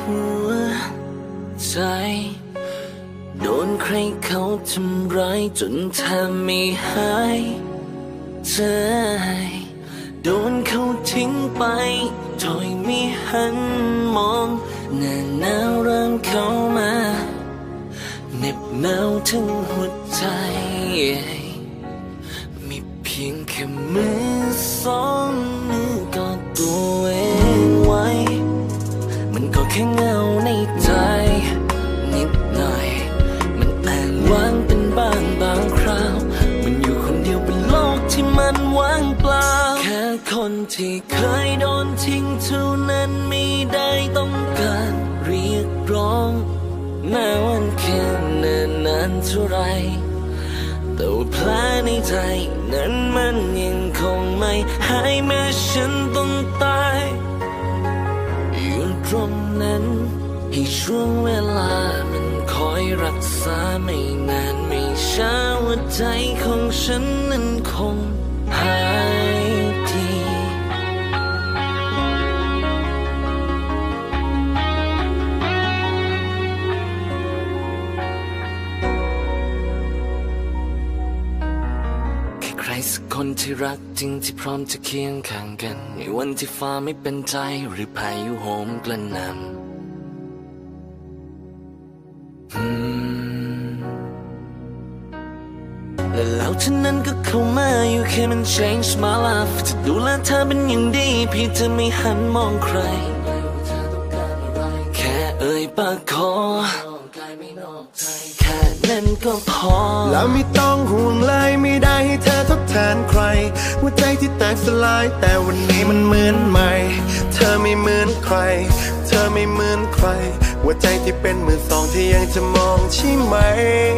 หัวใจ โดนใครเขาทำร้ายจนแทบไม่หายใจโดนเขาทิ้งไปโดยไม่หันมองหน้าหนาวเริ่มเข้ามาเหน็บหนาวถึงหัวใจ มีเพียงแค่มือสอง ค่เงาในใจนิดหน่อย มันแต่งว่างเป็นบางบางคราว มันอยู่คนเดียวบนโลกที่มันว่างเปล่า แค่คนที่เคยโดนทิ้งเท่านั้นไม่ได้ต้องการเรียกร้องแม้วันแค่เนินนานเท่าไรแต่ว่าแผลในใจนั้นมันยังคงไม่หายแม้ฉันต้องตายอยู่ตรง ให้ช่วงเวลามันคอยรักษาไม่นานไม่ช้าหัวใจของฉันนั้นคงหายดีแค่ใครสักคนที่รักจริงที่พร้อมจะเคียงข้างกัน ในวันที่ฟ้าไม่เป็นใจหรือพายุโหมกระหน่ำ และนั้นก็เข้ามาอยู่แค่มัน change my life จะดูแลเธอเป็นอย่างดีเพี่จะไม่หันมองใคร แค่เอ่ยปากขอแค่นั้นก็พอ แล้วไม่ต้องห่วงเลยไม่ได้ให้เธอทดแทนใครหัวใจที่แตกสลายแต่วันนี้มันเหมือนใหม่ ธอไม่เหมือนใคร เธอไม่เหมือนใคร หัวใจที่เป็นมือสองที่ยังจะมองใช่ไหม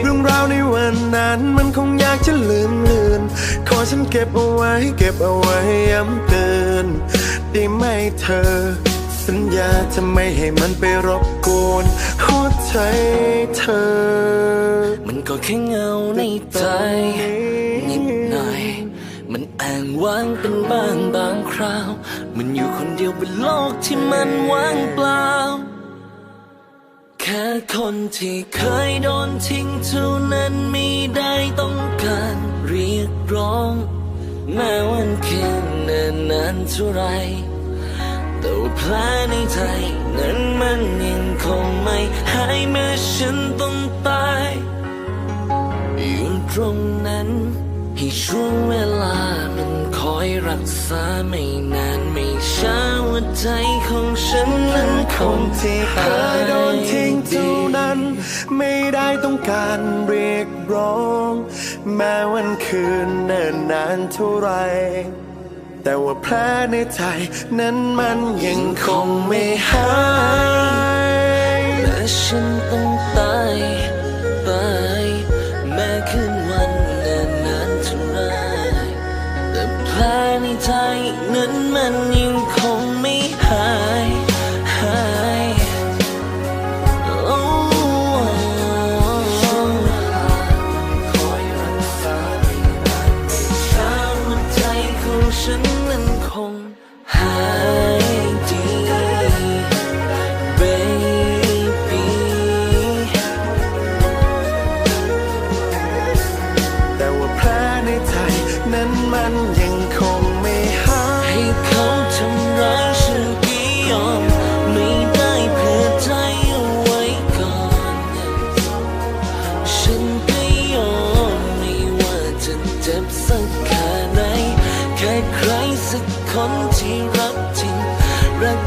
เรื่องราวในวันนั้นมันคงอยากจะลืมเลือนขอฉันเก็บเอาไว้ เก็บเอาไว้ย้ำเตือนได้ไหมเธอ สัญญาจะไม่ให้มันไปรบกวนหัวใจเธอ มันก็แค่เงาในใจ อ้างว้างเป็นบางบางคราว มันอยู่คนเดียวบนโลกที่มันว่างเปล่า แค่คนที่เคยโดนทิ้งเท่านั้นไม่ได้ต้องการเรียกร้อง แม้วันแค่เนินนานเท่าไรแต่ว่าแผลในใจนั้นมันยังคงไม่หายแม้ฉันต้องตายอยู่ตรงนั้นให้ช่วงเวลา รักษาไม่นานไม่ช้าหัวใจของฉันนั้นคงที่เคยโดนทิ้งเท่านั้น ไม่ได้ต้องการเรียกร้อง แม้วันคืนเนิ่นนานเท่าไร แต่ว่าแผลในใจนั้นมันยังคงไม่หายและฉันต้องตาย ใจนั้นมันยังคงไม่หายหายโอ้ชาหัวใจของฉันนั้นคงหายดี baby แต่ว่าแผลในใจนั้นมันยัง สักคนที่รักจริงรัก